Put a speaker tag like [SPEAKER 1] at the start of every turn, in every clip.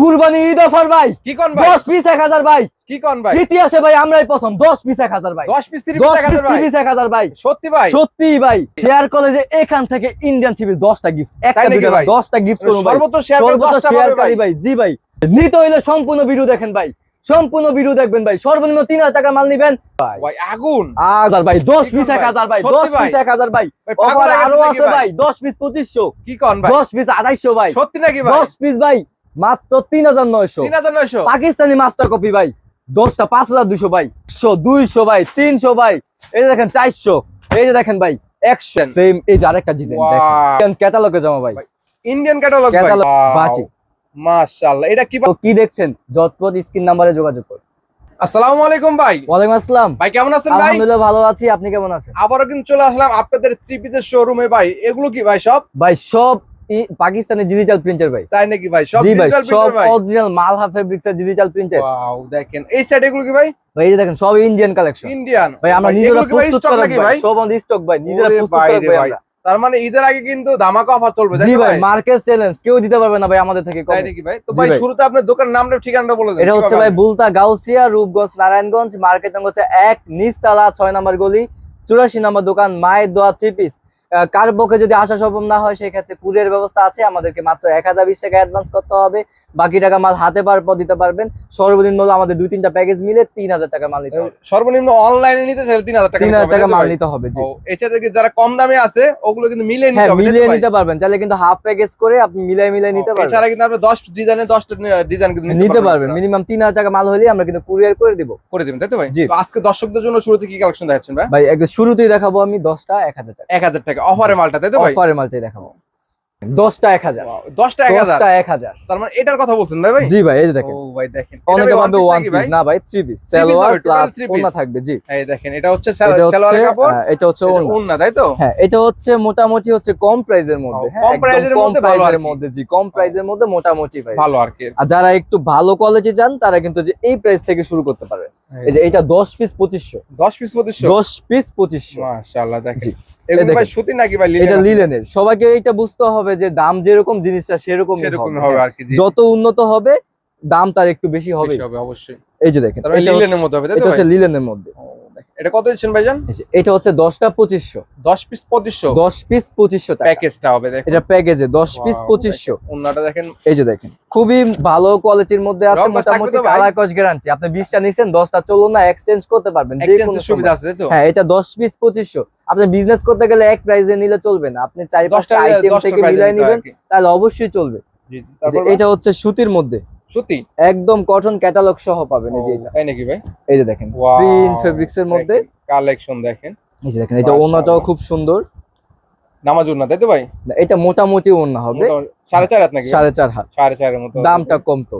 [SPEAKER 1] Qurbani Eid offer ভাই।
[SPEAKER 2] কি কোন ভাই?
[SPEAKER 1] দশ পিস এক হাজার ভাই।
[SPEAKER 2] কি কোন ভাই?
[SPEAKER 1] ইতিহাসে ভাই আমরাই প্রথম দশ পিস এক হাজার ভাই।
[SPEAKER 2] 10 পিস 30
[SPEAKER 1] দশ
[SPEAKER 2] পিস 1000 ভাই। সত্যি ভাই?
[SPEAKER 1] সত্যি ভাই শেয়ার কলেজে এখান থেকে ইন্ডিয়ান সিরিজ দশটা গিফট একটা
[SPEAKER 2] ভাই?
[SPEAKER 1] দশটা গিফট করুন ভাই।
[SPEAKER 2] সর্বোচ্চ শেয়ার
[SPEAKER 1] সর্বোচ্চ
[SPEAKER 2] 10টা
[SPEAKER 1] শেয়ার
[SPEAKER 2] পাবে ভাই।
[SPEAKER 1] জি ভাই নিতে হইলে সম্পূর্ণ ভিডিও দেখেন ভাই। সম্পূর্ণ ভিডিও দেখবেন ভাই। সর্বনিম্ন তিন হাজার টাকা মাল নিবেন। ভাই
[SPEAKER 2] ভাই আগুন।
[SPEAKER 1] হাজার ভাই দশ
[SPEAKER 2] কি
[SPEAKER 1] পিস
[SPEAKER 2] কোন
[SPEAKER 1] এক
[SPEAKER 2] ভাই?
[SPEAKER 1] হাজার ভাই
[SPEAKER 2] সত্যি
[SPEAKER 1] দশ
[SPEAKER 2] ভাই?
[SPEAKER 1] পিস এক হাজার ভাই।
[SPEAKER 2] ভাই
[SPEAKER 1] অফার
[SPEAKER 2] আরও
[SPEAKER 1] আছে ভাই দশ পিস পঁচিশশো।
[SPEAKER 2] কি কোন ভাই?
[SPEAKER 1] দশ পিস আড়াইশো ভাই।
[SPEAKER 2] সত্যি নাকি ভাই?
[SPEAKER 1] দশ পিস ভাই। মাত্র তিন হাজার নয়শো।
[SPEAKER 2] 3900
[SPEAKER 1] পাকিস্তানি মাস্টার কপি ভাই দশটা পাঁচ হাজার দুশো ভাই একশো দুইশো ভাই তিনশো ভাই এই যে দেখেন চারশো এই যে দেখেন ভাই একশো। সেম এই যে আরেকটা ডিজাইন
[SPEAKER 2] Wow.
[SPEAKER 1] ক্যাটালগে জমা ভাই।
[SPEAKER 2] ইন্ডিয়ান ক্যাটালগ মাশাআল্লাহ এটা কি?
[SPEAKER 1] কি দেখছেন? যতপদ স্ক্রিন নাম্বারে যোগাযোগ করুন।
[SPEAKER 2] আসসালামু আলাইকুম ভাই।
[SPEAKER 1] ওয়ালাইকুম আসসালাম।
[SPEAKER 2] ভাই কেমন আছেন ভাই?
[SPEAKER 1] আলহামদুলিল্লাহ ভালো আছি আপনি কেমন আছেন?
[SPEAKER 2] আবারও কিন্তু চলে আসলাম আপনাদের থ্রি পিসের শোরুমে ভাই। এগুলো কি ভাই সব?
[SPEAKER 1] ভাই সব ই- পাকিস্তানি ডিজিটাল প্রিন্টার ভাই।
[SPEAKER 2] তাই নাকি ভাই? সব
[SPEAKER 1] জি ভাই
[SPEAKER 2] digital
[SPEAKER 1] সব অরিজিনাল মালহা ফেব্রিক্স এর ডিজিটাল প্রিন্টার
[SPEAKER 2] ওয়াও দেখেন। এই সাইড এগুলো কি ভাই?
[SPEAKER 1] ভাই এই যে দেখেন সব ইন্ডিয়ান কালেকশন
[SPEAKER 2] ইন্ডিয়ান
[SPEAKER 1] ভাই আমরা নিজেরা প্রস্তুত করা ভাই?
[SPEAKER 2] ভাই?
[SPEAKER 1] সব আমাদের স্টক ভাই নিজেরা প্রস্তুত করা ভাই
[SPEAKER 2] ভাই। তার মানে ঈদের আগে কিন্তু ধামাকা অফার চলবে
[SPEAKER 1] জি ভাই মার্কেট চ্যালেঞ্জ কেউ দিতে পারবে না ভাই আমাদের থেকে
[SPEAKER 2] তাই নাকি ভাই? তো ভাই
[SPEAKER 1] ভাই।
[SPEAKER 2] শুরুতে আপনার দোকানের নামটা ঠিকানাটা বলে দেন
[SPEAKER 1] এটা হচ্ছে ভাই? বুলতা গাউসিয়া রূপগঞ্জ নারায়ণগঞ্জ মার্কেট নং হচ্ছে এক নিচতলা ছয় নম্বর গলি চুরাশি নম্বর দোকান মায়ের দোয়া থ্রি পিস কার পক্ষে যদি আসা সম্ভব না হয় সেই ক্ষেত্রে কুরিয়ার ব্যবস্থা আছে। আমাদেরকে মাত্র এক হাজার বিশ টাকা অ্যাডভান্স করতে হবে। বাকি টাকা মাল হাতে পার পর দিতে পারবেন। সর্বনিম্ন আমাদের দুই তিনটা প্যাকেজ মিলে তিন হাজার টাকা মাল নিতে হবে।
[SPEAKER 2] সর্বনিম্ন অনলাইনে নিতে চাইলে তিন হাজার টাকা
[SPEAKER 1] তিন হাজার টাকা মাল নিতে হবে জি।
[SPEAKER 2] এছাড়া কি যারা কম দামে আছে ওগুলো কিন্তু মিলে নিতে
[SPEAKER 1] হ্যাঁ
[SPEAKER 2] হবে
[SPEAKER 1] মিলিয়ে নিতে পারবেন। চাইলে কিন্তু হাফ প্যাকেজ করে আপনি মিলিয়ে মিলিয়ে নিতে পারবেন।
[SPEAKER 2] এছাড়া কিন্তু আপনি দশ ডিজাইনে দশটা ডিজাইন কিন্তু
[SPEAKER 1] নিতে পারবেন মিনিমাম তিন হাজার টাকা মাল হলে আমরা কিন্তু কুরিয়ার করে দিব।
[SPEAKER 2] করে দিবেন তাই তো ভাই। আজকে দর্শকদের জন্য শুরুতে কি কালেকশন দেখাচ্ছেন ভাই?
[SPEAKER 1] ভাই একদম শুরুতেই দেখাবো আমি দশটা এক হাজার টাকা।
[SPEAKER 2] এক হাজার টাকা অফারে মালটা তাই তো ভাই?
[SPEAKER 1] অফারের মালটাই দেখাবো। দশটা এক হাজার।
[SPEAKER 2] দশটা এক হাজার?
[SPEAKER 1] দশটা এক হাজার।
[SPEAKER 2] তার মানে এটার কথা বলছেন ভাই
[SPEAKER 1] জি ভাই এই যে
[SPEAKER 2] ও
[SPEAKER 1] দেখেন
[SPEAKER 2] ভাই দেখেন।
[SPEAKER 1] অনেকে
[SPEAKER 2] ভাই one
[SPEAKER 1] ওয়ান পিস না ভাই থ্রি পিস সালোয়ার প্লাস ওন্না থাকবে জি।
[SPEAKER 2] এই দেখেন এটা হচ্ছে কাপড়।
[SPEAKER 1] হ্যাঁ, এটা হচ্ছে ওন্না
[SPEAKER 2] তাই তো?
[SPEAKER 1] হ্যাঁ এটা হচ্ছে মোটামুটি হচ্ছে কম প্রাইজের মধ্যে। হ্যাঁ,
[SPEAKER 2] কম এর মধ্যে ভালো আর
[SPEAKER 1] মধ্যে জি কম প্রাইজের মধ্যে মোটামুটি প্রাইস
[SPEAKER 2] ভালো আর কি।
[SPEAKER 1] আর যারা একটু ভালো কোয়ালিটি চান তারা কিন্তু যে এই প্রাইস থেকে শুরু করতে পারবেন এই যে এটা দশ পিস পঁচিশশো।
[SPEAKER 2] দশ পিস
[SPEAKER 1] পিস পঁচিশশো।
[SPEAKER 2] মাশাআল্লাহ দেখেন।
[SPEAKER 1] জি
[SPEAKER 2] এগুলো
[SPEAKER 1] এই
[SPEAKER 2] ভাই সুতি নাকি ভাই
[SPEAKER 1] এটা লিলেনের সবাইকে এটা বুঝতে হবে যে দাম যেরকম জিনিসটা সেরকম
[SPEAKER 2] সেরকম হবে আর কি
[SPEAKER 1] যত উন্নত হবে দাম তার একটু বেশি হবে।
[SPEAKER 2] হবে অবশ্যই।
[SPEAKER 1] এই যে দেখেন এটা
[SPEAKER 2] লিনেনের মধ্যে হবে
[SPEAKER 1] এটা হচ্ছে লিলেনের মধ্যে।
[SPEAKER 2] এটা কত দিচ্ছেন ভাইজান?
[SPEAKER 1] এটা হচ্ছে দশটা পঁচিশশো।
[SPEAKER 2] দশ পিস পঁচিশশো?
[SPEAKER 1] দশ পিস পঁচিশশো
[SPEAKER 2] প্যাকেজটা হবে
[SPEAKER 1] এটা প্যাকেজে দশ পিস পঁচিশশো।
[SPEAKER 2] দেখেন। দেখেন।
[SPEAKER 1] এই যে দেখেন খুবই ভালো কোয়ালিটির মধ্যে আছে মোটামুটি
[SPEAKER 2] তো
[SPEAKER 1] কালার কস গ্যারান্টি আপনি বিশটা নিছেন দশটা চলো না এক্সচেঞ্জ করতে পারবেন যে কোনো
[SPEAKER 2] সুবিধা আছে তো?
[SPEAKER 1] হ্যাঁ এটা দশ পিস পঁচিশশো। আপনি বিজনেস করতে গেলে এক প্রাইজে নিলে চলবে না। আপনি চারি পাঁচটা আইটেম থেকে মিলাই নিবেন তাহলে অবশ্যই চলবে। এটা হচ্ছে সুতির মধ্যে।
[SPEAKER 2] সুতি
[SPEAKER 1] একদম কটন ক্যাটালগ সহ পাবেন এই যে এটা।
[SPEAKER 2] তাই নাকি ভাই?
[SPEAKER 1] এই যে দেখেন প্রিন্ট ফেব্রিক্স এর মধ্যে।
[SPEAKER 2] কালেকশন দেখেন।
[SPEAKER 1] এই যে দেখেন এটা। ওন্নাটাও খুব সুন্দর।
[SPEAKER 2] নামাজ উন্না তাই তো ভাই?
[SPEAKER 1] এটা মোটামুটি ওন্না হবে।
[SPEAKER 2] সাড়ে চার হাত নাকি?
[SPEAKER 1] সাড়ে চার হাত।
[SPEAKER 2] সাড়ে চারের মতো
[SPEAKER 1] দামটা কম তো।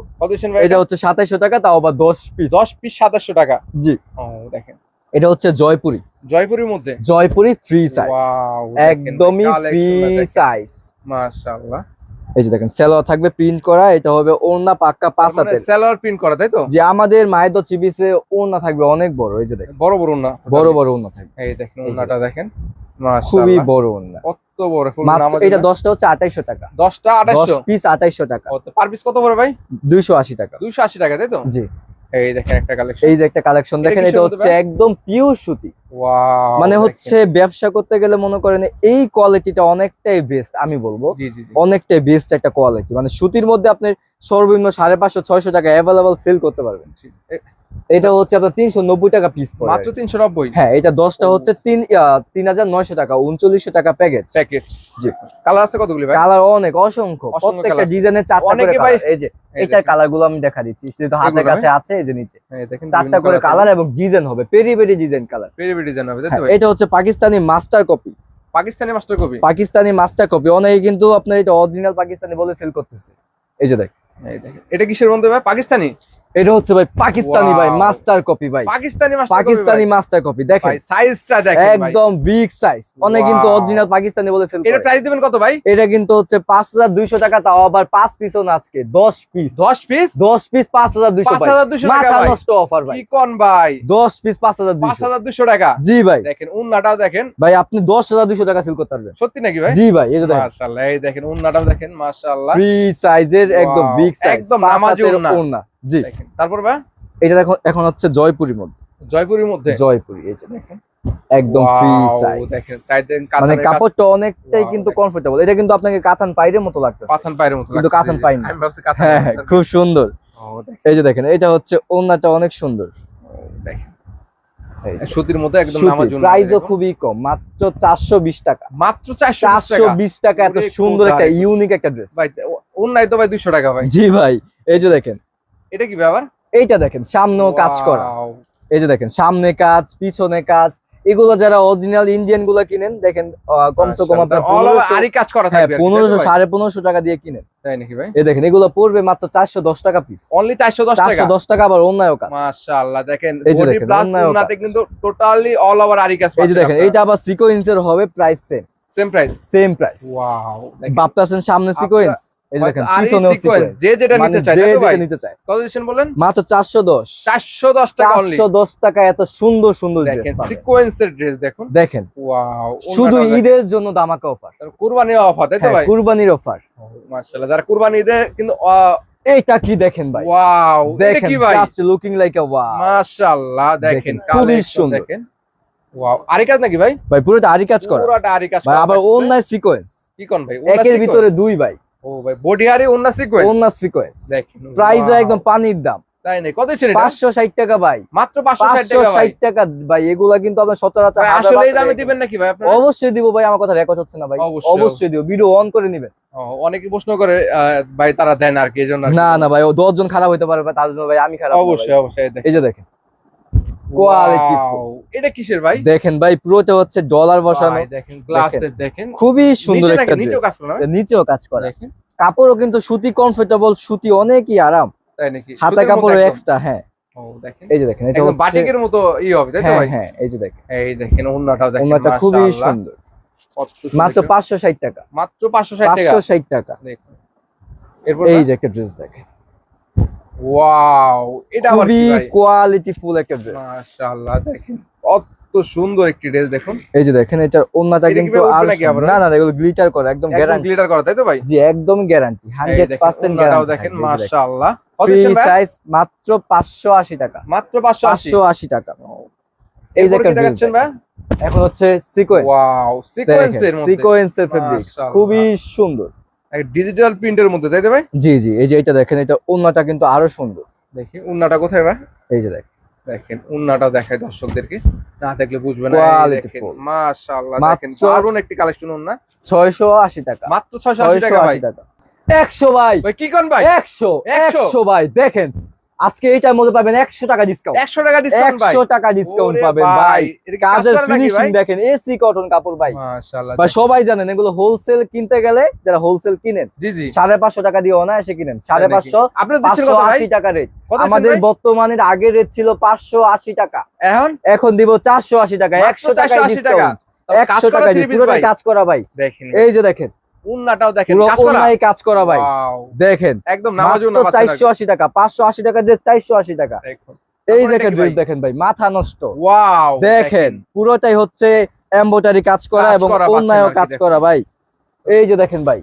[SPEAKER 2] ভাই
[SPEAKER 1] এটা হচ্ছে সাতাইশো টাকা তাও আবার দশ পিস
[SPEAKER 2] দশ পিস সাতাশশো টাকা?
[SPEAKER 1] জি।
[SPEAKER 2] দেখেন।
[SPEAKER 1] এটা হচ্ছে জয়পুরি।
[SPEAKER 2] জয়পুরের মধ্যে?
[SPEAKER 1] জয়পুরি ফ্রি সাইজ একদমই ফ্রি সাইজ
[SPEAKER 2] মাশাআল্লাহ।
[SPEAKER 1] এই যে দেখেন সেলোয়ার থাকবে প্রিন্ট করা এটা হবে ওড়না পাক্কা পাঁচ
[SPEAKER 2] মানে
[SPEAKER 1] হাতের।
[SPEAKER 2] প্রিন্ট করা তাই তো?
[SPEAKER 1] যে আমাদের মায়ের তো চিবিসে ওড়না থাকবে অনেক বড় এই যে দেখেন।
[SPEAKER 2] বড় বড় ওড়না।
[SPEAKER 1] বড় বড় ওড়না থাকবে।
[SPEAKER 2] এই দেখেন ওড়নাটা দেখেন।
[SPEAKER 1] খুবই বড় ওড়না।
[SPEAKER 2] কত বড় ফুল
[SPEAKER 1] এটা। দশটা হচ্ছে আঠাইশো টাকা।
[SPEAKER 2] দশটা
[SPEAKER 1] দশ
[SPEAKER 2] আঠাশশো
[SPEAKER 1] পিস আঠাইশো টাকা
[SPEAKER 2] পার পিস কত পড়ে ভাই?
[SPEAKER 1] দুইশো আশি টাকা।
[SPEAKER 2] দুইশো আশি টাকা তাই তো?
[SPEAKER 1] জি।
[SPEAKER 2] এই দেখেন একটা কালেকশন
[SPEAKER 1] এই যে একটা কালেকশন দেখেন এটা হচ্ছে একদম পিওর সুতি। মানে হচ্ছে ব্যবসা করতে গেলে মনে করেন এই কোয়ালিটিটা অনেকটাই বেস্ট আমি বলব। অনেকটাই বেস্ট একটা কোয়ালিটি মানে সুতির মধ্যে আপনি সর্বনিম্ন সাড়ে পাঁচশো ছয়শো টাকা অ্যাভেলেবল সেল করতে পারবেন। এটা হচ্ছে আপনার তিনশো নব্বই টাকা পিস
[SPEAKER 2] মাত্র তিনশো নব্বই?
[SPEAKER 1] হ্যাঁ এটা দশটা হচ্ছে তিন তিন হাজার নয়শো টাকা উনচল্লিশশো টাকা প্যাকেজ
[SPEAKER 2] প্যাকেজ
[SPEAKER 1] জি।
[SPEAKER 2] কালার আছে কতগুলি
[SPEAKER 1] কালার অনেক অসংখ্য। প্রত্যেকটা ডিজাইনের চারটা করে এই যে এটার কালারগুলো আমি দেখা দিচ্ছি। যেহেতু হাতের কাছে আছে এই যে নিচে।
[SPEAKER 2] দেখেন
[SPEAKER 1] চারটা করে কালার এবং ডিজাইন হবে পেরি পেরি ডিজাইন কালার
[SPEAKER 2] পেরি পেরি ডিজাইন হবে ভাই
[SPEAKER 1] এটা হচ্ছে Pakistani master copy
[SPEAKER 2] Pakistani master copy
[SPEAKER 1] Pakistani master copy অনেকে কিন্তু আপনার এটা অরিজিনাল পাকিস্তানি বলে সেল করতেছে। এই যে দেখ।
[SPEAKER 2] এটা কিসের মধ্যে ভাই? পাকিস্তানি?
[SPEAKER 1] এটা হচ্ছে ভাই পাকিস্তানি ভাই মাস্টার কপি ভাই।
[SPEAKER 2] পাকিস্তানি
[SPEAKER 1] পাকিস্তানি মাস্টার কপি দেখেন।
[SPEAKER 2] ভাই সাইজটা দেখেন
[SPEAKER 1] একদম বিগ সাইজ অনেক কিন্তু অরিজিনাল পাকিস্তানি বলেছেন
[SPEAKER 2] এটা প্রাইস দিবেন কত ভাই?
[SPEAKER 1] এটা কিন্তু হচ্ছে পাঁচ হাজার দুইশো টাকা তাও আবার পাঁচ পিসও না আজকে দশ পিস
[SPEAKER 2] 10 পিস
[SPEAKER 1] দশ পিস পাঁচ হাজার দুইশো
[SPEAKER 2] 5,200 টাকা ভাই।
[SPEAKER 1] নষ্ট অফার ভাই।
[SPEAKER 2] কি কোন ভাই?
[SPEAKER 1] দশ পিস পাঁচ হাজার দুইশো।
[SPEAKER 2] 5200 টাকা।
[SPEAKER 1] জি ভাই।
[SPEAKER 2] দেখেন উন্নাটাও দেখেন।
[SPEAKER 1] ভাই আপনি দশ হাজার দুইশো টাকা সেল করতে পারবেন।
[SPEAKER 2] সত্যি নাকি ভাই?
[SPEAKER 1] জি ভাই এই যে দেখেন।
[SPEAKER 2] মাশাআল্লাহ এই দেখেন উন্নাটাও দেখেন মাশাআল্লাহ।
[SPEAKER 1] ফ্রি সাইজের একদম বিগ সাইজ
[SPEAKER 2] একদম নামাজি। ওড়না
[SPEAKER 1] জি।
[SPEAKER 2] তারপর ভাই?
[SPEAKER 1] এটা এখন এখন হচ্ছে জয়পুরির মধ্যে।
[SPEAKER 2] জয়পুরের মধ্যে?
[SPEAKER 1] জয়পুরি এই যে দেখেন। একদম ফ্রি সাইজ
[SPEAKER 2] দেখেন
[SPEAKER 1] মানে কাপড়টা অনেকটাই কিন্তু কমফোর্টেবল এটা কিন্তু আপনাকে কাতান পাইরের মতো লাগতেছে।
[SPEAKER 2] পাথান পায়ের মতো
[SPEAKER 1] কিন্তু কাতান।
[SPEAKER 2] আমি ভাবছি কাতান
[SPEAKER 1] হ্যাঁ খুব সুন্দর। এই যে দেখেন এটা হচ্ছে ওড়নাটা অনেক সুন্দর।
[SPEAKER 2] দেখেন। সুতির মধ্যে একদম
[SPEAKER 1] সুতি,
[SPEAKER 2] নামার জন্য
[SPEAKER 1] প্রাইসও খুবই কম মাত্র চারশো বিশ টাকা।
[SPEAKER 2] মাত্র 420
[SPEAKER 1] চারশো
[SPEAKER 2] টাকা?
[SPEAKER 1] বিশ টাকা এত সুন্দর একটা ইউনিক একটা ড্রেস
[SPEAKER 2] ভাই অনলাইন তো ভাই 200 টাকা ভাই।
[SPEAKER 1] জি ভাই এই যে দেখেন
[SPEAKER 2] এটা কি ব্যাপার?
[SPEAKER 1] এইটা দেখেন সামনেও কাজ করা। এই যে দেখেন সামনে কাজ পিছনে কাজ এগুলো যারা অরিজিনাল ইন্ডিয়ানগুলো কিনেন দেখেন কমসে কম আপনার
[SPEAKER 2] কাজ করা
[SPEAKER 1] হ্যাঁ
[SPEAKER 2] থাকবে
[SPEAKER 1] পনেরোশো সাড়ে পনেরোশো টাকা দিয়ে কিনেন।
[SPEAKER 2] তাই নাকি ভাই?
[SPEAKER 1] এই দেখেন এগুলো পড়বে মাত্র চারশো দশ টাকা পিস
[SPEAKER 2] অনলি 410
[SPEAKER 1] চারশো দশ টাকা আবার অন্যায় কাজ।
[SPEAKER 2] মাশাআল্লাহ দেখেন
[SPEAKER 1] এই যে দেখেন।
[SPEAKER 2] কিন্তু টোটালি অল ওভার কাজ
[SPEAKER 1] এই যে দেখেন এইটা আবার সিকোয়েন্সের হবে price same
[SPEAKER 2] same price
[SPEAKER 1] same price
[SPEAKER 2] wow
[SPEAKER 1] ভাবতেছেন সামনে সিকোয়েন্স এই যে দেখেন পিছনেও সিকোয়েন্স
[SPEAKER 2] যে যেটা নিতে চায়
[SPEAKER 1] যে
[SPEAKER 2] তাই তো ভাই?
[SPEAKER 1] যেটা নিতে চায়।
[SPEAKER 2] কত দিচ্ছেন বলেন
[SPEAKER 1] মাত্র চারশো দশ।
[SPEAKER 2] 410 টাকা অনলি
[SPEAKER 1] এত সুন্দর সুন্দর ড্রেস
[SPEAKER 2] সিকোয়েন্সের ড্রেস দেখুন।
[SPEAKER 1] দেখেন
[SPEAKER 2] ওয়াও
[SPEAKER 1] শুধু ঈদের জন্য দামাকা অফার
[SPEAKER 2] অফার তাই তো ভাই?
[SPEAKER 1] কুরবানির অফার
[SPEAKER 2] মাশাআল্লাহ যারা কুরবানি ঈদে কিন্তু
[SPEAKER 1] এইটা কি দেখেন ভাই?
[SPEAKER 2] ওয়াও
[SPEAKER 1] দেখেন just looking like a wow
[SPEAKER 2] মাশাআল্লাহ দেখেন
[SPEAKER 1] দেখেন, খুবই সুন্দর।
[SPEAKER 2] দেখেন। ওয়াও আরি কাজ নাকি ভাই?
[SPEAKER 1] ভাই পুরোটা আরি কাজ করা।
[SPEAKER 2] পুরোটা আরি কাজ করা।
[SPEAKER 1] আবার। অন্যায় সিকোয়েন্স
[SPEAKER 2] কি কোন ভাই?
[SPEAKER 1] একের ভিতরে দুই ভাই।
[SPEAKER 2] ও ভাই বডি ওন্না সিকোয়েন্স
[SPEAKER 1] অন্যায় সিকোয়েন্স
[SPEAKER 2] দেখেন
[SPEAKER 1] একদম পানির দাম।
[SPEAKER 2] তাই নেই কত ছিল এটা?
[SPEAKER 1] পাঁচশো ষাট টাকা ভাই।
[SPEAKER 2] মাত্র 560 টাকা ভাই।
[SPEAKER 1] ষাট টাকা ভাই এগুলা কিন্তু আপনার সচরাচর
[SPEAKER 2] ভাই, আসলে এই দামে দিবেন নাকি ভাই আপনারা?
[SPEAKER 1] অবশ্যই দিব ভাই আমার কথা রেকর্ড হচ্ছে না ভাই।
[SPEAKER 2] অবশ্যই,
[SPEAKER 1] দিব ভিডিও অন করে নিবেন।
[SPEAKER 2] অনেকে প্রশ্ন করে ভাই তারা দেন আর কি এজন্য আর
[SPEAKER 1] না না ভাই ও দশ জন খারাপ হইতে পারে ভাই, তার জন্য ভাই আমি খারাপ
[SPEAKER 2] অবশ্যই অবশ্যই এই
[SPEAKER 1] যে দেখেন। কোয়ালিটি
[SPEAKER 2] এটা কিসের ভাই?
[SPEAKER 1] দেখেন ভাই পুরোটা হচ্ছে ডলার বসানো।
[SPEAKER 2] দেখেন গ্লাসের দেখেন
[SPEAKER 1] খুবই সুন্দর একটা
[SPEAKER 2] নিচেও কাজ করা?
[SPEAKER 1] নিচেও কাজ করে।
[SPEAKER 2] দেখেন।
[SPEAKER 1] কাপড়ও কিন্তু সুতি কমফোর্টেবল সুতি অনেকই আরাম।
[SPEAKER 2] তাই নাকি?
[SPEAKER 1] হাতা কাপড় এক্সট্রা হ্যাঁ। এই যে দেখেন এটা
[SPEAKER 2] বাটিকের মতো ই হবে তাই তো
[SPEAKER 1] হ্যাঁ
[SPEAKER 2] ভাই?
[SPEAKER 1] হ্যাঁ এই যে দেখেন।
[SPEAKER 2] এই দেখেন ওন্নাটাও দেখেন
[SPEAKER 1] খুবই সুন্দর। মাত্র
[SPEAKER 2] দেখেন।
[SPEAKER 1] পাঁচশো ষাট টাকা।
[SPEAKER 2] মাত্র 560 টাকা?
[SPEAKER 1] পাঁচশো ষাট টাকা।
[SPEAKER 2] দেখুন। এরপর
[SPEAKER 1] এই যে একটা ড্রেস দেখেন।
[SPEAKER 2] ওয়াও এটা
[SPEAKER 1] খুবই একটা ড্রেস
[SPEAKER 2] মাশাআল্লাহ দেখেন কত সুন্দর একটি ড্রেস দেখুন।
[SPEAKER 1] এই যে দেখেন এটার ওন্নাটা
[SPEAKER 2] এটা কি
[SPEAKER 1] কিন্তু আর না না এগুলো গ্লিটার করে একদম গ্যারান্টি
[SPEAKER 2] গ্লিটার করা তাই তো ভাই?
[SPEAKER 1] জি একদম গ্যারান্টি
[SPEAKER 2] এই
[SPEAKER 1] হান্ড্রেড
[SPEAKER 2] দেখেন
[SPEAKER 1] গ্যারান্টি
[SPEAKER 2] মাশাআল্লাহ। কত
[SPEAKER 1] সাইজ মাত্র টাকা।
[SPEAKER 2] মাত্র 580
[SPEAKER 1] পাঁচশো আশি টাকা। এই যে একটা ড্রেস এখন হচ্ছে সিকোয়েন্স
[SPEAKER 2] ওয়াও সিকোয়েন্সের মধ্যে।
[SPEAKER 1] সিকোয়েন্সের ফেব্রিক্স খুবই সুন্দর।
[SPEAKER 2] ডিজিটাল প্রিন্টের মধ্যে তাই ভাই?
[SPEAKER 1] জি জি এই যে এটা দেখেন এটা উন্নাটা কিন্তু আরও সুন্দর।
[SPEAKER 2] দেখি উন্নাটা কোথায় ভাই?
[SPEAKER 1] এই যে দেখেন।
[SPEAKER 2] দেখেন উন্নাটা দেখায় দর্শকদেরকে। না দেখলে বুঝবেন না। মাশাআল্লাহ দেখেন দারুণ একটি কালেকশন উন্না।
[SPEAKER 1] ছয়শো আশি টাকা।
[SPEAKER 2] মাত্র 680
[SPEAKER 1] ছয়শো
[SPEAKER 2] টাকা ভাই।
[SPEAKER 1] আশি টাকা। একশো ভাই।
[SPEAKER 2] ভাই কি কোন ভাই?
[SPEAKER 1] একশো
[SPEAKER 2] 100
[SPEAKER 1] একশো ভাই দেখেন। আজকে এইটার মধ্যে পাবেন একশো টাকা ডিসকাউন্ট
[SPEAKER 2] 100 টাকা
[SPEAKER 1] একশো টাকা ডিসকাউন্ট পাবেন ভাই কাজের ফিনিশিং দেখেন এসি কটন কাপড় ভাই। ভাই সবাই জানেন এগুলো হোলসেল কিনতে গেলে যারা হোলসেল কিনেন সাড়ে পাঁচশো টাকা দিয়ে অনায়াসে কিনেন সাড়ে পাঁচশো পাঁচশো আশি টাকা রেট আমাদের? বর্তমানের আগের রেট ছিল পাঁচশো আশি টাকা।
[SPEAKER 2] এখন?
[SPEAKER 1] এখন দিব চারশো আশি টাকা একশো টাকা
[SPEAKER 2] 480 টাকা।
[SPEAKER 1] একশো টাকা কাজ করা ভাই। এই যে দেখেন
[SPEAKER 2] উন্নাটাও দেখেন কাজ করা?
[SPEAKER 1] কাজ করা ভাই। দেখেন
[SPEAKER 2] একদম নামাজ
[SPEAKER 1] চারশো আশি টাকা পাঁচশো আশি টাকা দিয়ে চারশো আশি টাকা। এই দেখেন ড্রেস দেখেন ভাই মাথা নষ্ট।
[SPEAKER 2] ওয়াও
[SPEAKER 1] দেখেন পুরোটাই হচ্ছে এমব্রয়ডারি কাজ করা এবং কাজ করা ভাই। এই যে দেখেন ভাই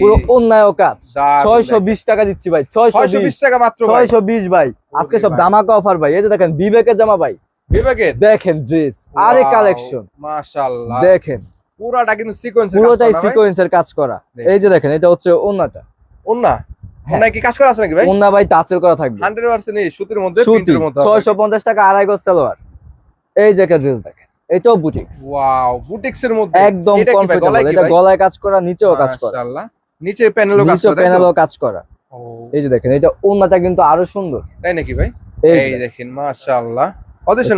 [SPEAKER 1] পুরো অন্যায় কাজ। ছয়শো বিশ টাকা দিচ্ছি ভাই ছয়শো
[SPEAKER 2] 620
[SPEAKER 1] বিশ।
[SPEAKER 2] টাকা মাত্র
[SPEAKER 1] ছয়শো বিশ ভাই। আজকে সব। দামাকা অফার ভাই। এই যে দেখেন বিবেকের জামা ভাই।
[SPEAKER 2] বিবেকের?
[SPEAKER 1] দেখেন ড্রেস আরে কালেকশন
[SPEAKER 2] মাশাআল্লাহ।
[SPEAKER 1] দেখেন।
[SPEAKER 2] পুরাটা কিন্তু সিকোয়েন্স
[SPEAKER 1] পুরোটাই সিকোয়েন্সের কাজ করা। এই যে দেখেন এটা হচ্ছে ওন্নাটা।
[SPEAKER 2] ওন্না?
[SPEAKER 1] হ্যাঁ।
[SPEAKER 2] ওন্না কি কাজ করা আছে নাকি ভাই?
[SPEAKER 1] ওন্না ভাই টাচেল করা থাকবে।
[SPEAKER 2] 100% এই সুতির মধ্যে মধ্যে
[SPEAKER 1] ছয়শো পঞ্চাশ টাকা আড়াই গজ সালোয়ার। এই যে একটা ড্রেস দেখেন এটাও বুটিক্স
[SPEAKER 2] ওয়াও বুটিক্স এর মধ্যে।
[SPEAKER 1] একদম
[SPEAKER 2] এটা
[SPEAKER 1] কমফোর্টেবল
[SPEAKER 2] গলায়
[SPEAKER 1] এটা গলায় কাজ করা নিচেও কাজ করা।
[SPEAKER 2] মাশাআল্লাহ। নিচে প্যানেলও কাজ করা
[SPEAKER 1] প্যানেলও কাজ করা। এই যে দেখেন এটা ওন্নাটা কিন্তু আরও সুন্দর।
[SPEAKER 2] তাই নাকি ভাই?
[SPEAKER 1] এই
[SPEAKER 2] দেখেন মাশাআল্লাহ।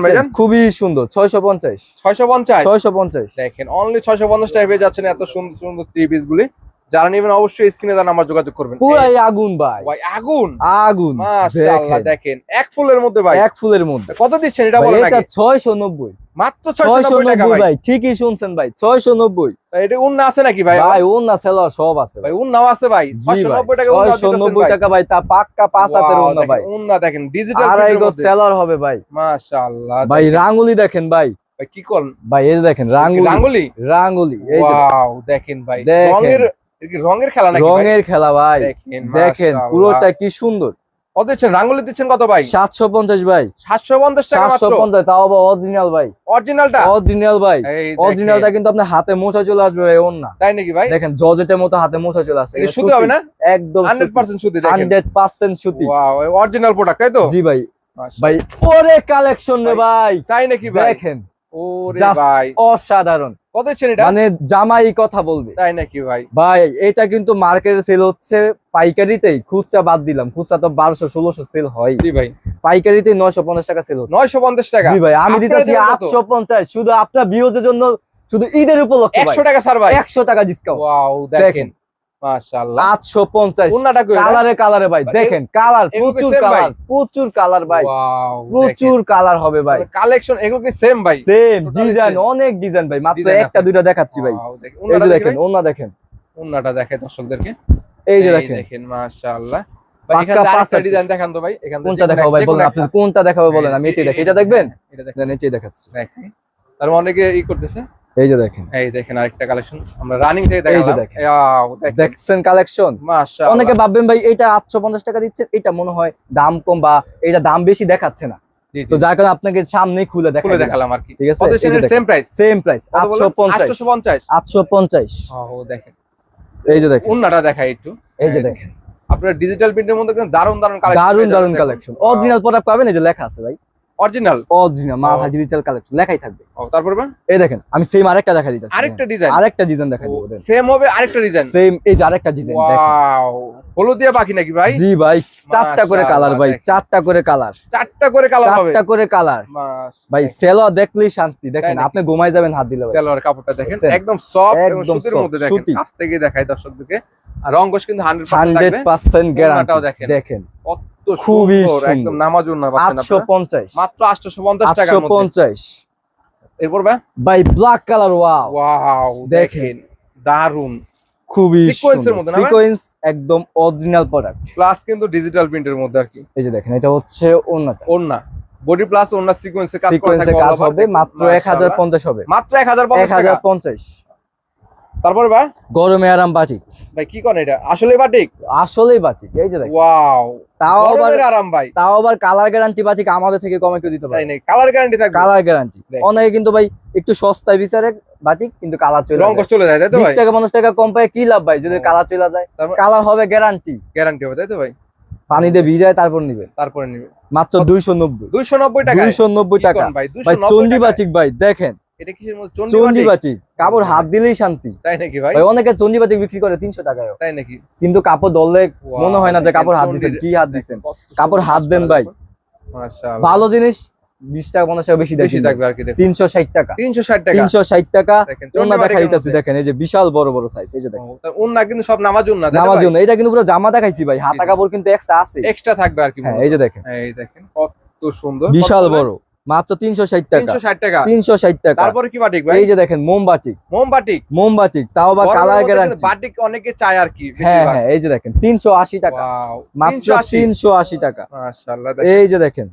[SPEAKER 2] ভাইজান?
[SPEAKER 1] খুবই সুন্দর ছয়শো পঞ্চাশ।
[SPEAKER 2] 650
[SPEAKER 1] ছয়শো পঞ্চাশ।
[SPEAKER 2] দেখেন অনলি 650 টাকা পেয়ে যাচ্ছেন এত সুন্দর সুন্দর থ্রি পিস গুলি। যারা নেবেন অবশ্যই স্ক্রিনে তার নাম্বার যোগাযোগ করবেন।
[SPEAKER 1] পুরাই আগুন ভাই।
[SPEAKER 2] ভাই আগুন?
[SPEAKER 1] আগুন
[SPEAKER 2] মাশাআল্লাহ
[SPEAKER 1] দেখেন।
[SPEAKER 2] এক ফুলের মধ্যে ভাই।
[SPEAKER 1] এক ফুলের মধ্যে।
[SPEAKER 2] কত দিচ্ছেন এটা বলেন
[SPEAKER 1] এটা
[SPEAKER 2] আগে।
[SPEAKER 1] ছয়শো নব্বই।
[SPEAKER 2] মাত্র 690 টাকা ভাই।
[SPEAKER 1] ঠিকই শুনছেন ভাই ছয়শো নব্বই।
[SPEAKER 2] এটা উন্না আছে নাকি ভাই?
[SPEAKER 1] ভাই ওর না সেলার সব আছে
[SPEAKER 2] ভাই আছে ভাই। 690 টাকা ভাই।
[SPEAKER 1] তা পাক্কা পাঁচ হাতের
[SPEAKER 2] দেখেন,
[SPEAKER 1] ভাই।
[SPEAKER 2] উন্না দেখেন ডিজিটাল প্রিন্টের
[SPEAKER 1] সেলার হবে ভাই।
[SPEAKER 2] মাশাআল্লাহ
[SPEAKER 1] ভাই রাঙ্গুলি দেখেন ভাই।
[SPEAKER 2] ভাই কি করেন
[SPEAKER 1] ভাই এই দেখেন রাঙ্গুলি।
[SPEAKER 2] রাঙ্গুলি?
[SPEAKER 1] রাঙ্গুলি এই যে
[SPEAKER 2] ওয়াও দেখেন ভাই।
[SPEAKER 1] দেখেন।
[SPEAKER 2] রঙের রঙের খেলা নাকি?
[SPEAKER 1] রঙের খেলা ভাই।
[SPEAKER 2] দেখেন
[SPEAKER 1] দেখেন পুরোটা কি সুন্দর।
[SPEAKER 2] কত দিচ্ছেন? রাঙ্গুলি দিচ্ছেন কত ভাই?
[SPEAKER 1] সাতশো পঞ্চাশ ভাই।
[SPEAKER 2] 750 টাকা
[SPEAKER 1] সাতশো
[SPEAKER 2] মাত্র
[SPEAKER 1] পঞ্চাশ তাও আবার অরিজিনাল ভাই।
[SPEAKER 2] অরিজিনালটা
[SPEAKER 1] অরিজিনাল ভাই। অরিজিনালটা কিন্তু আপনার হাতে মোছা চলে আসবে ভাই ওর না।
[SPEAKER 2] তাই নাকি ভাই?
[SPEAKER 1] দেখেন জজেটের মতো হাতে মোছা চলে আসে।
[SPEAKER 2] এটা হবে না?
[SPEAKER 1] একদম
[SPEAKER 2] 100% সুতি দেখেন।
[SPEAKER 1] হান্ড্রেড পার্সেন্ট সুতি।
[SPEAKER 2] ওয়াও অরিজিনাল প্রোডাক্ট তাই তো?
[SPEAKER 1] জি ভাই। ভাই ওরে কালেকশন রে ভাই
[SPEAKER 2] তাই নাকি ভাই?
[SPEAKER 1] দেখেন।
[SPEAKER 2] ভাই
[SPEAKER 1] অসাধারণ।
[SPEAKER 2] কত এটা?
[SPEAKER 1] মানে জামাই কথা বলবে।
[SPEAKER 2] তাই নাকি ভাই?
[SPEAKER 1] ভাই এটা কিন্তু মার্কেটে সেল হচ্ছে পাইকারিতেই। খুচরা বাদ দিলাম। খুচরা তো বারোশো ষোলোশো সেল হয়।
[SPEAKER 2] জি ভাই।
[SPEAKER 1] পাইকারিতে নয়শো পঞ্চাশ টাকা সেল হচ্ছে।
[SPEAKER 2] 950 টাকা।
[SPEAKER 1] জি ভাই আমি দিতেছি আটশো পঞ্চাশ। শুধু আপনার বিয়োজের জন্য শুধু ঈদের উপলক্ষে
[SPEAKER 2] 100 টাকা স্যার ভাই।
[SPEAKER 1] একশো টাকা ডিসকাউন্ট দেখেন।
[SPEAKER 2] দেখেন মাশাআল্লাহ।
[SPEAKER 1] আটশো পঞ্চাশ।
[SPEAKER 2] কই
[SPEAKER 1] কালারে কালারে ভাই দেখেন কালার প্রচুর কালার প্রচুর কালার ভাই প্রচুর কালার হবে ভাই।
[SPEAKER 2] কালেকশন এগুলো কি সেম ভাই?
[SPEAKER 1] সেম ডিজাইন অনেক ডিজাইন ভাই মাত্র একটা দুইটা দেখাচ্ছি ভাই।
[SPEAKER 2] দেখেন।
[SPEAKER 1] এই যে
[SPEAKER 2] উন্নাটা
[SPEAKER 1] দেখেন
[SPEAKER 2] দর্শকদেরকে।
[SPEAKER 1] এই যে দেখেন।
[SPEAKER 2] দেখেন মাশাআল্লাহ।
[SPEAKER 1] কোনটা দেখাবো ভাই বলেন আপনি কোনটা দেখাবো বলেন আমি এটাই দেখি এটা দেখবেন?
[SPEAKER 2] এটা দেখেন।
[SPEAKER 1] এটাই দেখাচ্ছি।
[SPEAKER 2] তার মানে অনেকে ই করতেছে।
[SPEAKER 1] এই যে দেখেন।
[SPEAKER 2] এই দেখেন আরেকটা কালেকশন আমরা রানিং থেকে
[SPEAKER 1] এই যে দেখেন। দেখছেন কালেকশন
[SPEAKER 2] মাশাআল্লাহ।
[SPEAKER 1] অনেকে ভাববেন ভাই এটা আটশো পঞ্চাশ টাকা দিচ্ছে এটা মনে হয় দাম কম বা এটা দাম বেশি দেখাচ্ছে না। তো যার কারণে আপনাকে সামনে খুলে
[SPEAKER 2] খুলে দেখালাম আর কি।
[SPEAKER 1] ঠিক আছে।
[SPEAKER 2] সেম প্রাইস
[SPEAKER 1] সেম প্রাইস আটশো পঞ্চাশ।
[SPEAKER 2] 850
[SPEAKER 1] আটশো পঞ্চাশ।
[SPEAKER 2] ও দেখেন।
[SPEAKER 1] এই যে দেখেন।
[SPEAKER 2] উন্নাটা দেখাই একটু।
[SPEAKER 1] এই যে দেখেন।
[SPEAKER 2] আপনার ডিজিটাল প্রিন্টের মধ্যে দারুণ দারুণ কালেকশন
[SPEAKER 1] দারুণ দারুণ কালেকশন অরিজিনাল প্রোডাক্ট পাবেন এই যে লেখা আছে ভাই।
[SPEAKER 2] অরিজিনাল
[SPEAKER 1] অরিজিনাল মাল
[SPEAKER 2] ও।
[SPEAKER 1] ডিজিটাল কালেকশন লেখাই থাকবে।
[SPEAKER 2] ও তারপরে
[SPEAKER 1] এই দেখেন আমি সেম আরেকটা দেখা দিতেছি
[SPEAKER 2] আরেকটা ডিজাইন
[SPEAKER 1] আরেকটা ডিজাইন দেখা দিব
[SPEAKER 2] সেম হবে আরেকটা ডিজাইন
[SPEAKER 1] সেম এই যে আরেকটা ডিজাইন
[SPEAKER 2] ওয়াও হলুদিয়া পাখি নাকি ভাই?
[SPEAKER 1] জি ভাই চারটা করে কালার ভাই চারটা করে কালার
[SPEAKER 2] চারটা করে কালার হবে।
[SPEAKER 1] চারটা করে কালার ভাই সেলো দেখলেই শান্তি দেখেন আপনি ঘুমাই যাবেন হাত দিলে ভাই।
[SPEAKER 2] সেলোয়ার কাপড়টা দেখেন একদম সফট এবং সুতির মধ্যে দেখেন। কাছ থেকে দেখায় দর্শকদেরকে। আর রঙ্গস কিন্তু 100% থাকবে।
[SPEAKER 1] পার্সেন্ট
[SPEAKER 2] ওড়নাটাও
[SPEAKER 1] গ্যারান্টি
[SPEAKER 2] দেখেন।
[SPEAKER 1] খুবই।
[SPEAKER 2] একদম নামাজুন না
[SPEAKER 1] আটশো পঞ্চাশ।
[SPEAKER 2] মাত্র 850 টাকার
[SPEAKER 1] আটশো পঞ্চাশ।
[SPEAKER 2] এরপর ভাই?
[SPEAKER 1] ব্ল্যাক কালার ওয়াও
[SPEAKER 2] ওয়াও
[SPEAKER 1] দেখেন।
[SPEAKER 2] দারুণ
[SPEAKER 1] খুবই
[SPEAKER 2] মধ্যে
[SPEAKER 1] সিকোয়েন্স একদম অরিজিনাল প্রোডাক্ট
[SPEAKER 2] প্লাস কিন্তু ডিজিটাল প্রিন্টের মধ্যে আর কি।
[SPEAKER 1] এই যে দেখেন এটা হচ্ছে অন্যটা
[SPEAKER 2] ওন্না বডি প্লাস ওন্না সিকোয়েন্সে কাজ করা
[SPEAKER 1] কাজ হবে। মাত্র এক হাজার
[SPEAKER 2] মাশাআল্লাহ।
[SPEAKER 1] পঞ্চাশ হবে।
[SPEAKER 2] মাত্র 1050
[SPEAKER 1] এক
[SPEAKER 2] টাকা।
[SPEAKER 1] হাজার পঞ্চাশ।
[SPEAKER 2] তারপরে ভাই?
[SPEAKER 1] গরমে আরাম বাটিক।
[SPEAKER 2] ভাই কি করেন এটা? আসলে বাটিক?
[SPEAKER 1] আসলেই বাটিক এই যে
[SPEAKER 2] ওয়াও।
[SPEAKER 1] তাও আবার
[SPEAKER 2] আরাম ভাই।
[SPEAKER 1] তাও আবার কালার গ্যারান্টি বাটিক আমাদের থেকে কমে কেউ দিতে
[SPEAKER 2] তাই
[SPEAKER 1] পারে।
[SPEAKER 2] নাই কালার গ্যারান্টি থাকবে।
[SPEAKER 1] কালার গ্যারান্টি অনেকে কিন্তু ভাই একটু সস্তায় বিচারে বাটিক কিন্তু কালার চলে
[SPEAKER 2] রং
[SPEAKER 1] যায়।
[SPEAKER 2] কষ্ট চলে যায় তাই তো ভাই?
[SPEAKER 1] টাকা পঞ্চাশ টাকা কম পায় কি লাভ ভাই? যদি কালার চলে যায়
[SPEAKER 2] তারপর
[SPEAKER 1] কালার হবে গ্যারান্টি
[SPEAKER 2] গ্যারান্টি হবে তাই তো ভাই?
[SPEAKER 1] পানি দিয়ে ভিজায় তারপর নিবে।
[SPEAKER 2] তারপরে নিবে।
[SPEAKER 1] মাত্র দুইশো নব্বই।
[SPEAKER 2] 290 টাকা
[SPEAKER 1] দুইশো নব্বই টাকা।
[SPEAKER 2] ভাই?
[SPEAKER 1] ভাই
[SPEAKER 2] 290
[SPEAKER 1] চন্ডি বাটিক ভাই দেখেন।
[SPEAKER 2] এটা কিসের মধ্যে?
[SPEAKER 1] কাপড় হাত দিলেই শান্তি।
[SPEAKER 2] তাই নাকি ভাই?
[SPEAKER 1] ভাই অনেকে বিক্রি করে তিনশো টাকায়
[SPEAKER 2] তাই নাকি?
[SPEAKER 1] কিন্তু কাপড় মনে হয় না যে
[SPEAKER 2] দেখেন
[SPEAKER 1] কাপড় হাত দিচ্ছেন কি হাত দিচ্ছেন কাপড় হাত দেন ভাই। ভালো জিনিস বিশ টাকা পঞ্চাশ টাকা বেশি
[SPEAKER 2] বেশি থাকবে আর কি
[SPEAKER 1] তিনশো ষাট টাকা।
[SPEAKER 2] 360 টাকা।
[SPEAKER 1] তিনশো ষাট টাকা।
[SPEAKER 2] দেখেন
[SPEAKER 1] ওনা এই যে বিশাল বড় বড় সাইজ এই যে দেখেন।
[SPEAKER 2] কিন্তু সব নামাজুন না
[SPEAKER 1] নামার জন্য এটা কিন্তু পুরো জামা দেখাইছি ভাই হাতা কাপড় কিন্তু এক্সট্রা আছে।
[SPEAKER 2] এক্সট্রা থাকবে আর কি
[SPEAKER 1] হ্যাঁ। এই যে দেখেন।
[SPEAKER 2] এই দেখেন কত সুন্দর
[SPEAKER 1] বিশাল বড়। মাত্র তিনশো ষাট টাকা।
[SPEAKER 2] টাকা।
[SPEAKER 1] তিনশো ষাট টাকা।
[SPEAKER 2] তারপরে কি বাটিক
[SPEAKER 1] এই যে দেখেন মোমবাতি।
[SPEAKER 2] মোমবাটিক
[SPEAKER 1] মোমবাতি তাও বা কালার
[SPEAKER 2] বাটিক অনেকে চায় আর কি
[SPEAKER 1] হ্যাঁ হ্যাঁ এই যে দেখেন তিনশো আশি টাকা। মাত্র তিনশো আশি। টাকা। এই যে দেখেন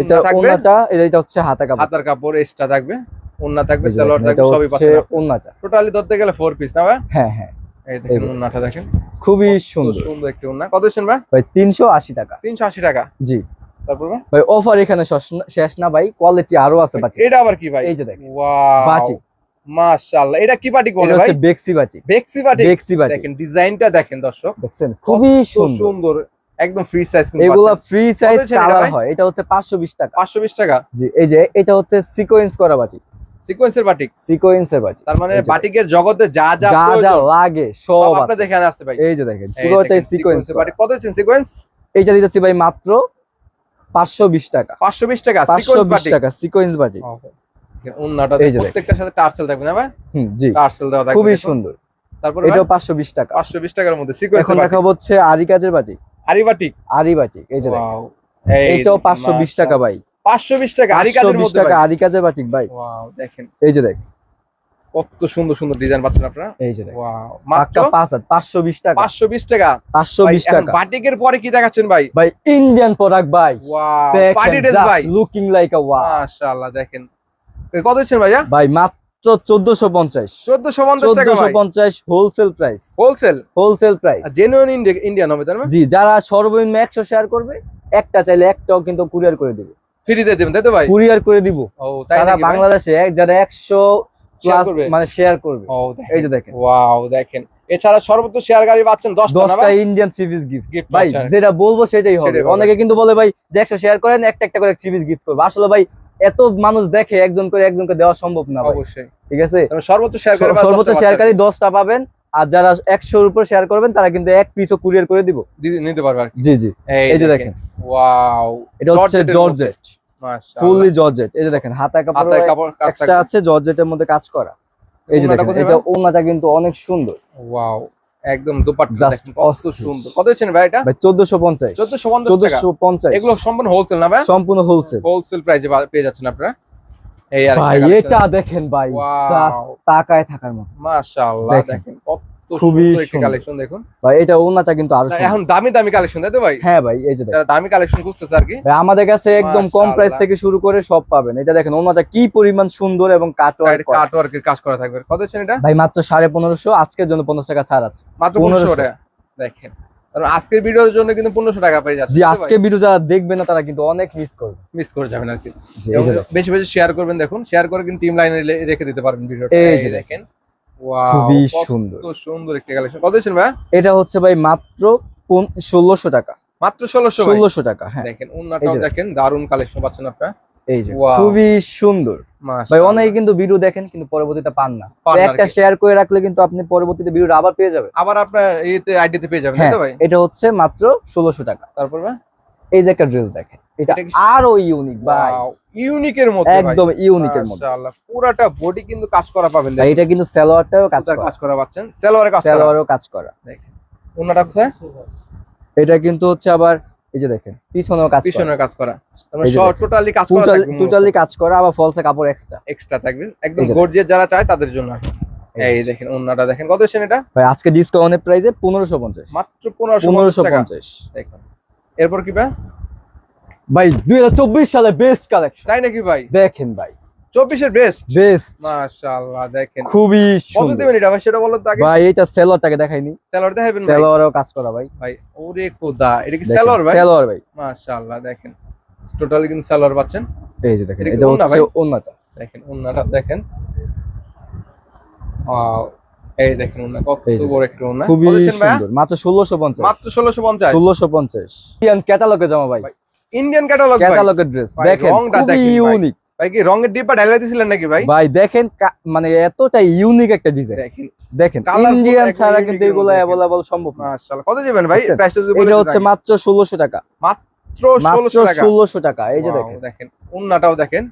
[SPEAKER 1] এটা ওনাটা এটা হচ্ছে কাপড়।
[SPEAKER 2] হাতার কাপড় এক্সট্রা থাকবে। ওন্না থাকবে সালোয়ার সবই টোটালি ধরতে গেলে ফোর পিস না ভাই?
[SPEAKER 1] হ্যাঁ হ্যাঁ।
[SPEAKER 2] এই দেখেন। ওন্নাটা দেখেন।
[SPEAKER 1] খুবই সুন্দর।
[SPEAKER 2] সুন্দর একটি ওন্না। কত ভাই?
[SPEAKER 1] ভাই তিনশো আশি টাকা।
[SPEAKER 2] 380 টাকা।
[SPEAKER 1] জি।
[SPEAKER 2] তারপর ভাই?
[SPEAKER 1] অফার এখানে শেষ না- ভাই কোয়ালিটি আরও আছে বাটি।
[SPEAKER 2] এটা আবার কি ভাই?
[SPEAKER 1] এই যে দেখেন।
[SPEAKER 2] Wow
[SPEAKER 1] batik.
[SPEAKER 2] মাশাআল্লাহ। এটা কি বাটিক বলে ভাই?
[SPEAKER 1] বেক্সি বাটি।
[SPEAKER 2] বেক্সি বাটিক
[SPEAKER 1] বেক্সি বাটি।
[SPEAKER 2] দেখেন ডিজাইনটা দেখেন দর্শক।
[SPEAKER 1] দেখছেন? খুবই সুন্দর।
[SPEAKER 2] একদম ফ্রি সাইজ কিন্তু
[SPEAKER 1] এগুলা। ফ্রি সাইজ কালার হয়। এটা হচ্ছে পাঁচশো বিশ টাকা।
[SPEAKER 2] 520 টাকা?
[SPEAKER 1] জি এই যে এটা হচ্ছে সিকোয়েন্স করা বাটি।
[SPEAKER 2] সিকোয়েন্সের বাটিক
[SPEAKER 1] সিকোয়েন্সের বাটি।
[SPEAKER 2] তার মানে বাটিকের জগতে যা যা
[SPEAKER 1] যা যা লাগে
[SPEAKER 2] সব আপনার এখানে আছে ভাই।
[SPEAKER 1] এই যে দেখেন পুরোটাই
[SPEAKER 2] দেখেন
[SPEAKER 1] সিকোয়েন্স
[SPEAKER 2] বাটিক কত দিচ্ছেন সিকোয়েন্স
[SPEAKER 1] এইটা দিতেছি ভাই মাত্র পাঁচশো বিশ টাকা।
[SPEAKER 2] 520 টাকা
[SPEAKER 1] পাঁচশো বিশ টাকা সিকোয়েন্স বাটি
[SPEAKER 2] ওন্নাটা। প্রত্যেকটার সাথে টার্সেল থাকবে না ভাই?
[SPEAKER 1] হুম জি।
[SPEAKER 2] টার্সেল দেওয়া থাকবে
[SPEAKER 1] খুবই সুন্দর।
[SPEAKER 2] তারপরে
[SPEAKER 1] এটাও পাঁচশো বিশ টাকা।
[SPEAKER 2] পাঁচশো বিশ টাকার মধ্যে সিকোয়েন্স
[SPEAKER 1] এখন দেখাবো হচ্ছে আরি কাজের বাটিক
[SPEAKER 2] আরিবাটিক
[SPEAKER 1] আরি বাটিক এই যে. এইটাও পাঁচশো বিশ টাকা ভাই।
[SPEAKER 2] পাঁচশো বিশ টাকা আরি কাজের
[SPEAKER 1] বিশ
[SPEAKER 2] মধ্যে
[SPEAKER 1] টাকা আরি কাজের বাটিক ভাই।
[SPEAKER 2] Wow, দেখেন।
[SPEAKER 1] এই যে দেখেন।
[SPEAKER 2] কত সুন্দর সুন্দর ডিজাইন পাচ্ছেন আপনারা?
[SPEAKER 1] এই যে
[SPEAKER 2] ওয়াও মাত্র
[SPEAKER 1] পাঁচ হাজার পাঁচশো বিশ টাকা।
[SPEAKER 2] পাঁচশো বিশ টাকা।
[SPEAKER 1] পাঁচশো
[SPEAKER 2] ভাই,
[SPEAKER 1] বিশ
[SPEAKER 2] এখন
[SPEAKER 1] টাকা।
[SPEAKER 2] বাটিকের পরে কি দেখাচ্ছেন ভাই?
[SPEAKER 1] ভাই ইন্ডিয়ান প্রোডাক্ট ভাই।
[SPEAKER 2] ওয়াও পার্টি ড্রেস ভাই।
[SPEAKER 1] লুকিং লাইক আ ওয়া
[SPEAKER 2] মাশাআল্লাহ দেখেন। কত দিচ্ছেন ভাইয়া?
[SPEAKER 1] ভাই মাত্র চোদ্দশো পঞ্চাশ।
[SPEAKER 2] চোদ্দশো পঞ্চাশ
[SPEAKER 1] wholesale price
[SPEAKER 2] wholesale
[SPEAKER 1] wholesale price
[SPEAKER 2] genuine Indian হবে তার মানে?
[SPEAKER 1] জি যারা সর্বনিম্ন একশো শেয়ার করবে একটা চাইলে একটাও কিন্তু কুরিয়ার করে দিবে।
[SPEAKER 2] ফ্রিতে দেবেন তাই তো ভাই?
[SPEAKER 1] কুরিয়ার করে দিব। সারা বাংলাদেশে যারা একশো
[SPEAKER 2] Share
[SPEAKER 1] মানে শেয়ার করবে। এই যে দেখেন।
[SPEAKER 2] ওয়াও দেখেন। এছাড়া সর্বোচ্চ শেয়ার গাড়ি পাচ্ছেন দশটা
[SPEAKER 1] ইন্ডিয়ান সিরিজ গিফট ভাই যেটা বলব সেটাই হবে। অনেকে কিন্তু বলে ভাই যে একশো শেয়ার করেন একটা একটা করে সিরিজ গিফট করব। আসলে ভাই এত মানুষ দেখে একজন করে একজনকে দেওয়া সম্ভব না
[SPEAKER 2] অবশ্যই।
[SPEAKER 1] ঠিক আছে?
[SPEAKER 2] সর্বোচ্চ শেয়ার
[SPEAKER 1] সর্বোচ্চ শেয়ারকারী দশটা পাবেন। আর যারা একশোর উপর শেয়ার করবেন তারা কিন্তু এক পিসও কুরিয়ার করে দিব।
[SPEAKER 2] নিতে পারবে
[SPEAKER 1] জি জি। এই যে দেখেন।
[SPEAKER 2] ওয়াও
[SPEAKER 1] এটা হচ্ছে জর্জেট ফুললি জর্জেট এই যে দেখেন
[SPEAKER 2] হাতায় কাপড় কাজ
[SPEAKER 1] এক্সট্রা আছে জর্জেটের মধ্যে কাজ করা। এই যে দেখেন এটা ওনাটা কিন্তু অনেক সুন্দর।
[SPEAKER 2] ওয়াও একদম দুপাট্টা দেখেন কত সুন্দর। কত দিচ্ছেন ভাই এটা?
[SPEAKER 1] ভাই চোদ্দশো পঞ্চাশ।
[SPEAKER 2] 1450 টাকা? এগুলো সম্পূর্ণ হোলসেল না ভাই?
[SPEAKER 1] সম্পূর্ণ হোলসেল
[SPEAKER 2] হোলসেল প্রাইসে পেয়ে যাচ্ছেন আপনারা। এই আর
[SPEAKER 1] ভাই এটা দেখেন ভাই জাস্ট তাকায় থাকার মতো।
[SPEAKER 2] মাশাআল্লাহ।
[SPEAKER 1] দেখেন
[SPEAKER 2] কত
[SPEAKER 1] খুবই।
[SPEAKER 2] কালেকশন দেখুন।
[SPEAKER 1] ভাই এটা ওনাটা কিন্তু আরও
[SPEAKER 2] এখন দামি দামি কালেকশন তাই তো ভাই?
[SPEAKER 1] হ্যাঁ ভাই এই যে
[SPEAKER 2] দামি কালেকশন খুঁজতেছে আর কি।
[SPEAKER 1] আমাদের কাছে একদম কম প্রাইস থেকে শুরু করে সব পাবেন। এটা দেখেন ওনাটা কি পরিমাণ সুন্দর এবং কাটওয়ার্ক
[SPEAKER 2] সাইড কাট ওয়ার্কের কাজ করা থাকবে। কত দিচ্ছেন এটা?
[SPEAKER 1] ভাই মাত্র সাড়ে পনেরোশো আজকের জন্য টাকা ছাড় আছে।
[SPEAKER 2] মাত্র
[SPEAKER 1] 1500
[SPEAKER 2] পনেরোশো। টাকা। দেখেন। কারণ আজকের ভিডিওর জন্য কিন্তু পনেরোশো টাকা পেয়ে যাচ্ছে
[SPEAKER 1] জি আজকে ভিডিও যারা দেখবে না তারা কিন্তু অনেক মিস করবে।
[SPEAKER 2] মিস করে যাবেন আর কি। বেশি বেশি শেয়ার করবেন দেখুন। শেয়ার করে কিন্তু টিম লাইনে রেখে দিতে পারবেন ভিডিওটা।
[SPEAKER 1] এই যে
[SPEAKER 2] দেখেন।
[SPEAKER 1] খুবই সুন্দর।
[SPEAKER 2] সুন্দর একটি কালেকশন কত ভাই?
[SPEAKER 1] এটা হচ্ছে ভাই মাত্র ষোলোশো টাকা।
[SPEAKER 2] মাত্র ষোলোশো
[SPEAKER 1] ষোলোশো টাকা হ্যাঁ।
[SPEAKER 2] দেখেন উন্নাটাও দেখেন দারুণ কালেকশন পাচ্ছেন আপনারা।
[SPEAKER 1] এই যে
[SPEAKER 2] Wow.
[SPEAKER 1] খুবই সুন্দর। ভাই অনেকে কিন্তু ভিডিও দেখেন কিন্তু পরবর্তীতে পান না। একটা শেয়ার করে রাখলে কিন্তু আপনি পরবর্তীতে আবার পেয়ে যাবেন।
[SPEAKER 2] আবার আপনার আইডিতে পেয়ে যাবেন
[SPEAKER 1] হ্যাঁ
[SPEAKER 2] ভাই?
[SPEAKER 1] এটা হচ্ছে মাত্র ষোলোশো টাকা।
[SPEAKER 2] তারপর ভাই?
[SPEAKER 1] এই যে একটা ড্রেস দেখেন এটা আরও ইউনিক ভাই।
[SPEAKER 2] ইউনিকের ভাই।
[SPEAKER 1] একদম ইউনিকের মধ্যে।
[SPEAKER 2] মাশাআল্লাহ পুরাটা বডি কিন্তু কাজ করা পাবেন
[SPEAKER 1] ভাই এটা কিন্তু সালোয়ারটাও কাজ করা।
[SPEAKER 2] কাজ করা পাচ্ছেন সেলোয়ারে কাজ করা।
[SPEAKER 1] সালোয়ারও কাজ করা।
[SPEAKER 2] দেখেন উন্নাটা কোথায়?
[SPEAKER 1] এটা কিন্তু হচ্ছে আবার এই যে দেখেন পিছনেও কাজ করা।
[SPEAKER 2] পিছনের কাজ করা।
[SPEAKER 1] যে দেখেন।
[SPEAKER 2] টোটালি কাজ করা
[SPEAKER 1] টোটালি কাজ করা আবার ফলসে কাপড় এক্সট্রা
[SPEAKER 2] এক্সট্রা থাকবে। একদম গর্জিয়াস যারা চায় তাদের জন্য। এই দেখেন। উন্নাটা দেখেন কত দিচ্ছেন এটা?
[SPEAKER 1] ভাই আজকে ডিসকাউন্টের প্রাইসে পনেরোশো পঞ্চাশ।
[SPEAKER 2] মাত্র পনেরোশো
[SPEAKER 1] পনেরোশো
[SPEAKER 2] টাকা।
[SPEAKER 1] পঞ্চাশ।
[SPEAKER 2] দেখুন। এরপর কি ভাই?
[SPEAKER 1] ভাই দুই হাজার চব্বিশ সালে বেস্ট কালেকশন
[SPEAKER 2] তাই নাকি ভাই?
[SPEAKER 1] দেখেন ভাই।
[SPEAKER 2] চব্বিশের বেস্ট
[SPEAKER 1] বেস্ট
[SPEAKER 2] মাশাআল্লাহ দেখেন।
[SPEAKER 1] খুবই
[SPEAKER 2] কত
[SPEAKER 1] সুন্দর।
[SPEAKER 2] এটা ভাই সেটা বলো আগে।
[SPEAKER 1] ভাই এটা দেখাইনি।
[SPEAKER 2] দেখাবেন ভাই?
[SPEAKER 1] কাজ করা ভাই।
[SPEAKER 2] ভাই ওরে খোদা এটা কি ভাই?
[SPEAKER 1] সেলোয়ার ভাই।
[SPEAKER 2] মাশাআল্লাহ দেখেন। টোটালি কিন্তু পাচ্ছেন।
[SPEAKER 1] এই যে দেখেন
[SPEAKER 2] এটা
[SPEAKER 1] হচ্ছে ওন্নাটা
[SPEAKER 2] দেখেন দেখেন। এই দেখেন উন্না কত বড় একটা উন্না
[SPEAKER 1] খুবই? সুন্দর মাত্র ষোলোশো পঞ্চাশ।
[SPEAKER 2] মাত্র ষোলোশো পঞ্চাশ।
[SPEAKER 1] ষোলোশো পঞ্চাশ। ইন্ডিয়ান ক্যাটালগে জামা ভাই।
[SPEAKER 2] ইন্ডিয়ান ক্যাটালগ
[SPEAKER 1] ক্যাটালগের ড্রেস দেখেন খুবই ইউনিক
[SPEAKER 2] ভাই। কি রঙের ডিব্বা ঢালাই দিছিলেন নাকি ভাই?
[SPEAKER 1] ভাই দেখেন মানে এতটা ইউনিক একটা ডিজাইন
[SPEAKER 2] দেখেন
[SPEAKER 1] ইন্ডিয়ান ছাড়া কিন্তু এগুলো। অ্যাভেলেবল সম্ভব না।
[SPEAKER 2] মাশাআল্লাহ কত দিবেন ভাই? প্রাইসটা যদি বলে
[SPEAKER 1] এটা হচ্ছে মাত্র ষোলোশো টাকা।
[SPEAKER 2] মাত্র
[SPEAKER 1] মাত্র
[SPEAKER 2] 1600 টাকা।
[SPEAKER 1] ষোলোশো টাকা এই যে দেখেন।
[SPEAKER 2] দেখেন উন্নাটাও দেখেন।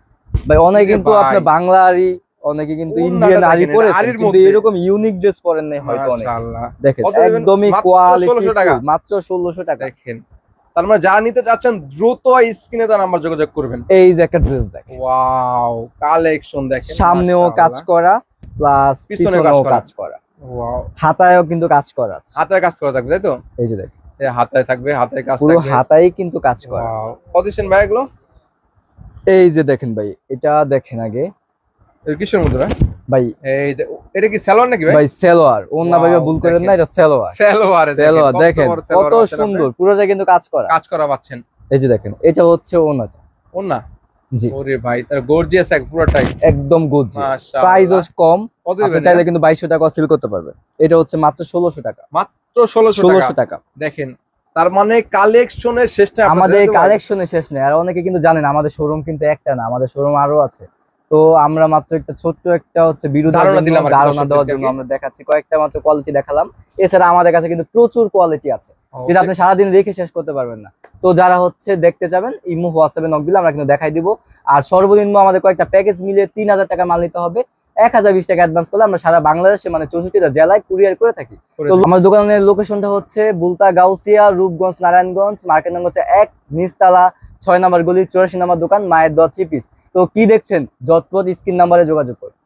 [SPEAKER 1] ভাই অনেকে কিন্তু
[SPEAKER 2] ভাই।
[SPEAKER 1] আপনার বাংলা আরি অনেকে কিন্তু ইন্ডিয়ান আরি পরেছেন কিন্তু এরকম ইউনিক ড্রেস পরেন নাই হয়তো অনেক। দেখেন একদমই কোয়ালিটি
[SPEAKER 2] 1600 টাকা।
[SPEAKER 1] মাত্র ষোলোশো টাকা।
[SPEAKER 2] দেখেন। তার মানে যারা নিতে চাচ্ছেন দ্রুত স্ক্রিনে তার নাম্বার যোগাযোগ করবেন।
[SPEAKER 1] এই যে একটা ড্রেস দেখেন।
[SPEAKER 2] ওয়াও কালেকশন দেখেন
[SPEAKER 1] সামনেও কাজ করা প্লাস
[SPEAKER 2] পিছনেও কাজ করা। ওয়াও
[SPEAKER 1] হাতায়ও কিন্তু কাজ করা আছে।
[SPEAKER 2] হাতায় কাজ করা থাকবে তাই তো?
[SPEAKER 1] এই যে দেখেন।
[SPEAKER 2] এই হাতায় থাকবে হাতায় কাজ
[SPEAKER 1] পুরো হাতায় কিন্তু কাজ করা।
[SPEAKER 2] কত ভাই এগুলো?
[SPEAKER 1] এই যে দেখেন ভাই এটা দেখেন আগে।
[SPEAKER 2] কিসের মধ্যে ভাই? এই এটা কি সালোয়ার নাকি ভাই?
[SPEAKER 1] সেলোয়ার। ভুল করেন না এটা সেলোয়ার।
[SPEAKER 2] সালোয়ার
[SPEAKER 1] সেলোয়ার দেখেন কত সুন্দর। পুরোটা কিন্তু কাজ করা।
[SPEAKER 2] কাজ করা পাচ্ছেন
[SPEAKER 1] এই যে দেখেন এটা হচ্ছে ওনাটা
[SPEAKER 2] ওর
[SPEAKER 1] জি।
[SPEAKER 2] ওরে ভাই তার গর্জিয়াস এক পুরোটাই।
[SPEAKER 1] একদম গর্জিয়াস
[SPEAKER 2] মাশাআল্লাহ।
[SPEAKER 1] প্রাইসও কম। আপনি চাইলে কিন্তু বাইশশো টাকা সেল করতে পারবে এটা হচ্ছে মাত্র ষোলোশো টাকা।
[SPEAKER 2] মাত্র ষোলোশো
[SPEAKER 1] ষোলোশো
[SPEAKER 2] টাকা।
[SPEAKER 1] টাকা
[SPEAKER 2] দেখেন তার মানে কালেকশনের শেষটা আপনাদের
[SPEAKER 1] আমাদের কালেকশনের শেষ নেই। আর অনেকে কিন্তু জানেন আমাদের শোরুম কিন্তু একটা না আমাদের শোরুম আরও আছে। তো আমরা মাত্র একটা ছোট্ট একটা হচ্ছে বিরোধী
[SPEAKER 2] ধারণা
[SPEAKER 1] দেওয়ার জন্য আমরা দেখাচ্ছি। কয়েকটা মাত্র কোয়ালিটি দেখালাম। এছাড়া আমাদের কাছে কিন্তু প্রচুর কোয়ালিটি আছে যেটা আপনি সারাদিন দেখে শেষ করতে পারবেন না। তো যারা হচ্ছে দেখতে চাবেন ইমো হোয়াটসঅ্যাপে নক দিলে আমরা কিন্তু দেখাই দিব। আর সর্বনিম্ন আমাদের কয়েকটা প্যাকেজ মিলিয়ে তিন হাজার টাকা মাল নিতে হবে। এক হাজার বিশ টাকা অ্যাডভান্স করলে আমরা সারা বাংলাদেশে মানে চৌষট্টিটা জেলায় কুরিয়ার করে থাকি। তো আমার দোকানের লোকেশনটা হচ্ছে বুলতা গাউসিয়া রূপগঞ্জ নারায়ণগঞ্জ মার্কেট নাম হচ্ছে এক নিস্তালা ছয় নম্বর গলি চুরাশি নম্বর দোকান মায়ের দশ চিপিস তো কি দেখছেন? যতপথ স্ক্রিন নাম্বারে যোগাযোগ করুন।